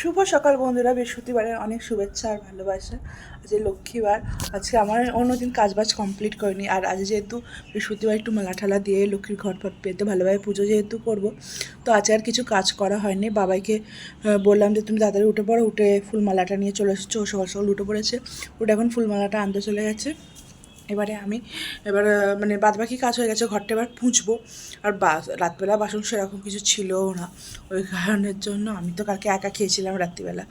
শুভ সকাল বন্ধুরা, বৃহস্পতিবারের অনেক শুভেচ্ছা আর ভালোবাসা। আজ লক্ষ্মীবার, আজকে আমার অন্যদিন কাজবাজ কমপ্লিট করিনি, আর আজ যেহেতু বৃহস্পতিবার একটু মালা ঠালা দিয়ে লক্ষ্মীর ঘর ফট পেতে ভালোভাবে পুজো যেহেতু করব, তো আজকে আর কিছু কাজ করা হয়নি। বাবাইকে বললাম যে, তুমি তাড়াতাড়ি উঠে পড়ো, উঠে ফুলমালাটা নিয়ে চলে এসেছ, সকাল সকাল উঠে পড়েছে। উঠে এখন ফুলমালাটা আনতে চলে গেছে। এবারে আমি, এবার মানে বাদবাকি কাজ হয়ে গেছে, ঘরটা এবার পুঁছবো আর বাস রাতবেলা বাসন সেরকম কিছু ছিলও না। ওই কারণের জন্য আমি তো কালকে একা খেয়েছিলাম রাত্রিবেলা।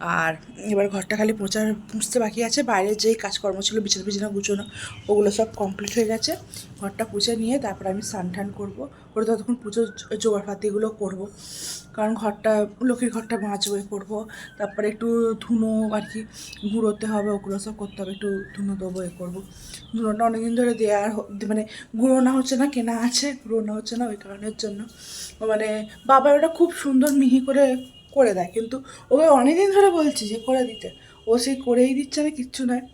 আর এবার ঘরটা খালি পোঁচার পুঁছতে বাকি আছে। বাইরে যেই কাজকর্ম ছিল, বিছানা বিছানা গুছোনো, ওগুলো সব কমপ্লিট হয়ে গেছে। ঘরটা পুছে নিয়ে তারপর আমি স্নান টান করব। করে ততক্ষণ পুজোর জোগাড়পাতিগুলো করব। কারণ ঘরটা, লক্ষ্মীর ঘরটা এ করব। তারপরে একটু ধুনো আর কি গুঁড়োতে হবে, ওগুলো সব করতে হবে। একটু ধুনো দেবো, এ করব। ধুনোটা অনেকদিন ধরে দেওয়ার মানে গুঁড়ো না হচ্ছে না, কেনা আছে, গুঁড়ো না হচ্ছে না ওই কারণের জন্য। মানে বাবা ওটা খুব সুন্দর মিহি করে করে দেয়। কিন্তু ওকে অনেকদিন ধরে বলছি যে, করে দিতে। ও সেই করেই দিচ্ছে না কিচ্ছু নয়।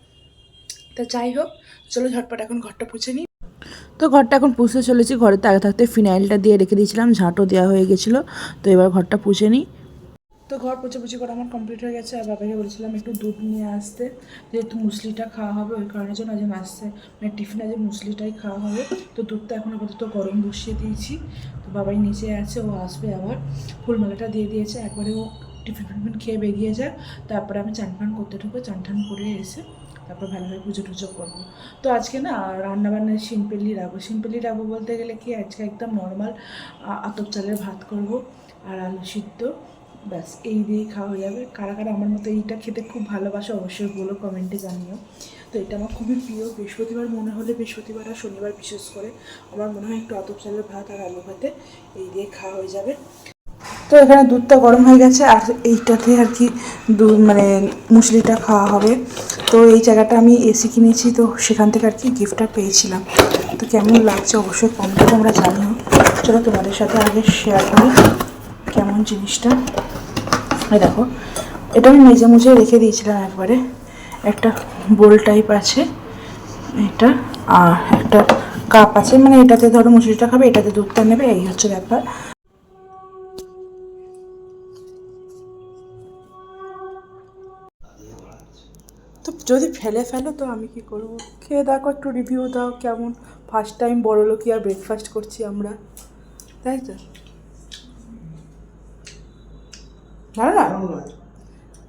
তা যাই হোক, চলো ঝটপট এখন ঘরটা পুছে নিই। তো ঘরটা এখন পুষতে চলেছি ঘরেতে আগে থাকতে ফিনাইলটা দিয়ে রেখে দিয়েছিলাম, ঝাঁটও দেওয়া হয়ে গেছিল, তো এবার ঘরটা পুষে নিই। তো ঘর পোছাপুছি করে আমার কমপ্লিট হয়ে গেছে, আর বাবাকে বলছিলাম একটু দুধ নিয়ে আসতে, যেহেতু মুসলিটা খাওয়া হবে, ওই কারণের জন্য আজ আসতে মানে টিফিনে যে মুসলিটাই খাওয়া হবে। তো দুধটা এখন আপাতত গরম বসিয়ে দিয়েছি। বাবাই নিচে আছে, ও আসবে আবার। ফুলমালাটা দিয়ে দিয়েছে, একবারে ও টিফিন ফিফিন খেয়ে বেরিয়ে যায় তারপরে আমি চান ফান করতে ঢুকবো চান টান করে এসে তারপর ভালোভাবে পুজো টুজো করব। তো আজকে না, রান্নাবান্না সিম্পলি রাখব সিম্পলি রাখব বলতে গেলে কি, আজকে একদম নর্মাল আতপ চালের ভাত করব আর আলু সিদ্ধ। ব্যাস, এই দিয়েই খাওয়া হয়ে যাবে। কারা কারা আমার মতো এইটা খেতে খুব ভালোবাসে, অবশ্যই বলো, কমেন্টে জানিও। তো এটা আমার খুবই প্রিয়। বৃহস্পতিবার মনে হলে বৃহস্পতিবার আর শনিবার বিশেষ করে। আমার মনে হয় একটু আতপ চালের ভাত আর আলু ভাতে এই দিয়ে খাওয়া হয়ে যাবে। তো এখানে দুধটা গরম হয়ে গেছে আর এইটাতে আর কি দুধ মানে মুসলিটা খাওয়া হবে। তো এই জায়গাটা আমি এসি কিনেছি, তো সেখান থেকে আর কি গিফটটা পেয়েছিলাম। তো কেমন লাগছে অবশ্যই কমতে তোমরা জানিও। চলো তোমাদের সাথে আগে শেয়ার করি কেমন জিনিসটা। দেখো, এটা আমি মেজে মুজে রেখে দিয়েছিলাম একবারে। একটা বোল টাইপ আছে, এটা, আর একটা কাপ আছে মানে এটাতে ধরো মুসুরিটা খাবে, এটাতে দুধটা নেবে, এই হচ্ছে ব্যাপার। তো যদি ফেলে ফেলো তো আমি কি করব? খেয়ে দেখো, একটু রিভিউ দাও কেমন। ফার্স্ট টাইম বড় লোকই আর ব্রেকফাস্ট করছি আমরা। তাই তো? ভালো না।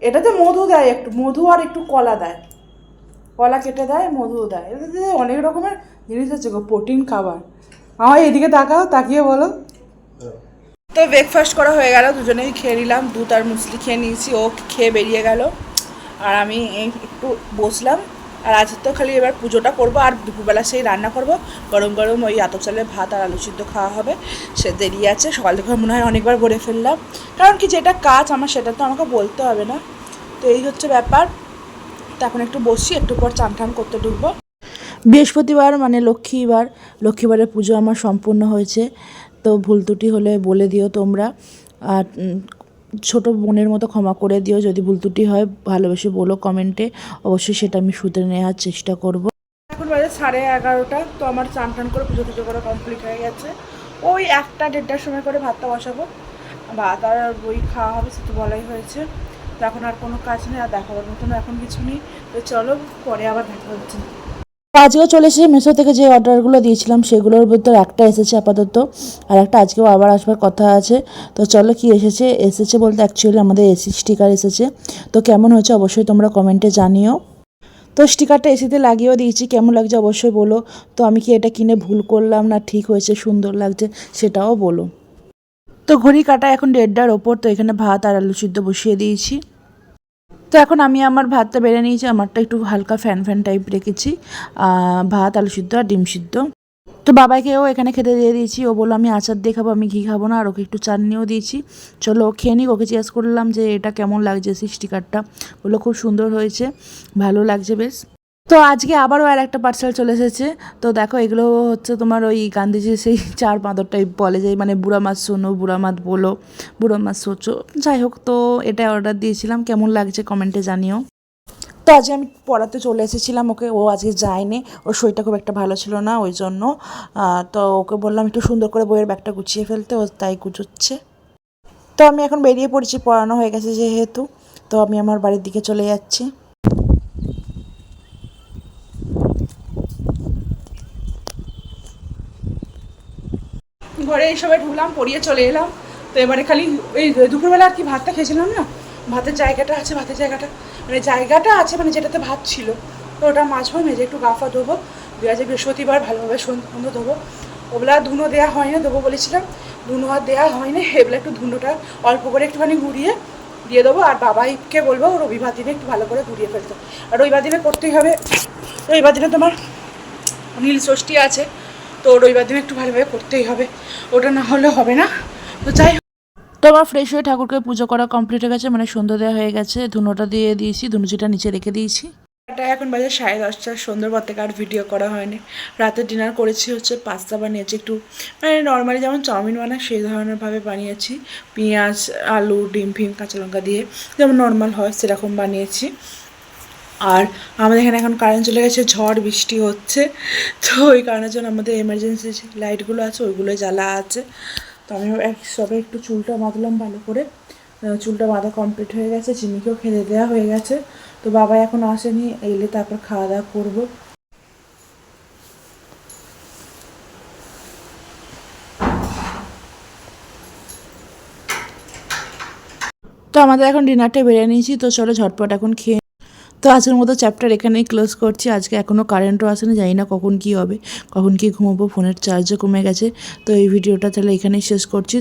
এটাতে মধু দেয় একটু, মধু আর একটু কলা দেয়। কলা কেটে দেয়, মধু দেয়। এটাতে অনেক রকমের জিনিস আছে গো, প্রোটিন, খাবার। আমার এদিকে তাকাও, তাকিয়ে বলো। তো ব্রেকফাস্ট করা হয়ে গেল, দুজনেই খেয়ে নিলাম। দুধ আর মুসলি খেয়ে নিয়েছি, ও খেয়ে বেরিয়ে গেল। আর আমি একটু বসলাম। আর আজ তো খালি এবার পুজোটা করব, আর দুপুরবেলা সেই রান্না করব। গরম গরম ওই আতপ চালের ভাত আর আলু সিদ্ধ খাওয়া হবে। সে দেরি আছে, সকাল থেকে মনে হয় অনেকবার ভরে ফেললাম। কারণ কি, যেটা কাজ আমার, সেটা তো আমাকে বলতে হবে না। তো এই হচ্ছে ব্যাপার। তো এখন একটু বসি একটু পর চান টান করতে ঢুকবো। বৃহস্পতিবার মানে লক্ষ্মীবার লক্ষ্মীবারের পুজো আমার সম্পূর্ণ হয়েছে। তো ভুল ত্রুটি হলে বলে দিও তোমরা। আর ছোট বোনের মতো ক্ষমা করে দিও যদি ভুল ত্রুটি হয়, ভালোবেসে বলো কমেন্টে। অবশ্যই সেটা আমি শুধরে নেওয়ার চেষ্টা করব। এখন বাজে সাড়ে এগারোটা, তো আমার চান টান করে পুজো টুজো করা কমপ্লিট হয়ে গেছে। ওই একটা দেড়টার সময় করে ভাতটা বসাবো। ভাত আর বই খাওয়া হবে সেটা বলাই হয়েছে। এখন আর কোনো কাজ নেই, আর দেখাবার মতন এখন কিছু নেই। তো চলো, পরে আবার দেখা হচ্ছে। আজকেও চলে এসেছে মেশো থেকে যে অর্ডারগুলো দিয়েছিলাম, সেগুলোর ভিতর একটা এসেছে আপাতত, আর একটা আজকেও আবার আসবার কথা আছে। তো চলো কি এসেছে? এসেছে বলতে অ্যাকচুয়ালি আমাদের এসি স্টিকার এসেছে। তো কেমন হয়েছে অবশ্যই তোমরা কমেন্টে জানিও। তো স্টিকারটা এসিতে লাগিয়েও দিয়েছি, কেমন লাগছে অবশ্যই বলো। তো আমি কি এটা কিনে ভুল করলাম না ঠিক হয়েছে, সুন্দর লাগছে সেটাও বলো। তো ঘড়ি কাটা এখন দেড়টার ওপর, তো এখানে ভাত আর আলু সিদ্ধ বসিয়ে দিয়েছি। তো এখন আমি আমার ভাতটা বেড়ে নিয়েছি, আমারটা একটু হালকা ফ্যান ফ্যান টাইপ রেখেছি ভাত, আলু সিদ্ধ আর ডিম সিদ্ধ। তো বাবাকেও এখানে খেতে দিয়ে দিয়েছি, ও বলল, আমি আচার দিয়ে খাব, আমি ঘি খাব না, আর ওকে একটু চাটনিও দিয়েছি। চলো খেয়ে নিক, ওকে জিজ্ঞেস করলাম যে এটা কেমন লাগছে স্টিকারটা বলল, খুব সুন্দর হয়েছে, ভালো লাগছে বেশ। তো আজকে আবারও আর একটা পার্সেল চলে এসেছে। তো দেখো, এগুলো হচ্ছে তোমার ওই গান্ধীজির সেই চার বাঁদর টাইপ বলে যে মানে বুড়া মাছ শোনো, বুড়া মাছ বলো, বুড়ো মাছ সোচো। যাই হোক, তো এটা অর্ডার দিয়েছিলাম। কেমন লাগছে কমেন্টে জানিও। তো আজকে আমি পড়াতে চলে এসেছিলাম, ওকে ও আজকে যায়নি। ওর শরীরটা খুব একটা ভালো ছিল না, ওই জন্য। তো ওকে বললাম একটু সুন্দর করে বইয়ের ব্যাগটা গুছিয়ে ফেলতে, ও তাই গুছোচ্ছে তো আমি এখন বেরিয়ে পড়েছি, পড়ানো হয়ে গেছে যেহেতু। তো আমি আমার বাড়ির দিকে চলে যাচ্ছি ঘরে এই সবাই ঢুকলাম, পড়িয়ে চলে এলাম। তো এবারে খালি এই দুপুরবেলা আর কি ভাতটা খেয়েছিলাম না? ভাতের জায়গাটা আছে, ভাতের জায়গাটা। মানে জায়গাটা আছে মানে যেটাতে ভাত ছিল। তো ওটা মাছবো, মেজে একটু গাফা দেবো দিয়ে আজ বৃহস্পতিবার ভালোভাবে সন্ধ্যে দেবো ওগুলা ধুনো দেওয়া হয় না দেবো বলেছিলাম। ধুনো আর দেওয়া হয় না এগুলো একটু ধুনোটা অল্প করে একটুখানি ঘুরিয়ে দিয়ে দেবো। আর বাবাইকে বলব রবিবার দিনে একটু ভালো করে ঘুরিয়ে ফেলতে। আর রবিবার দিনে করতেই হবে। রবিবার দিনে তোমার নীল ষষ্ঠী আছে। তো রবিবার দিন একটু ভালোভাবে করতেই হবে। ওটা না হলে হবে না। তো যাই তো আমার ফ্রেশ হয়ে ঠাকুরকে পুজো করা কমপ্লিট হয়ে গেছে মানে সন্ধ্যা দেওয়া হয়ে গেছে। ধুনোটা দিয়ে দিয়েছি, ধুনুচিটা নিচে রেখে দিয়েছি। এটা এখন বাজে সাড়ে দশটা, সন্ধ্যার পর থেকে আর ভিডিও করা হয়নি। রাতে ডিনার করেছি হচ্ছে পাস্তা বানিয়েছি একটু মানে নর্মালি যেমন চাউমিন বানায় সেই ধরনেরভাবে বানিয়েছি। পেঁয়াজ, আলু, ডিম ফিম কাঁচা লঙ্কা দিয়ে যেমন নর্মাল হয় সেরকম বানিয়েছি। আর আমাদের এখানে এখন কারেন্ট চলে গেছে, ঝড়, বৃষ্টি হচ্ছে। তো ওই কারণের জন্য আমাদের এমার্জেন্সি লাইটগুলো আছে ওইগুলো জ্বালা আছে। তো আমি এক সবে একটু চুলটা বাঁধলাম ভালো করে। চুলটা বাঁধা কমপ্লিট হয়ে গেছে, চিনিকেও খেতে দেওয়া হয়ে গেছে। তো বাবা এখন আসেনি, এলে তারপর খাওয়া দাওয়া করব। তো আমাদের এখন ডিনারটা বেড়ে নিয়েছি, তো চলো ঝটপট এখন খেয়ে তো আজকের মতো চ্যাপ্টার এখানেই ক্লোজ করছি। আজকে এখনও কারেন্টও আসেনি, জানি না কখন কি হবে, কখন কি ঘুমাবো ফোনের চার্জও কমে গেছে। তো এই ভিডিওটা তাহলে এখানেই শেষ করছি।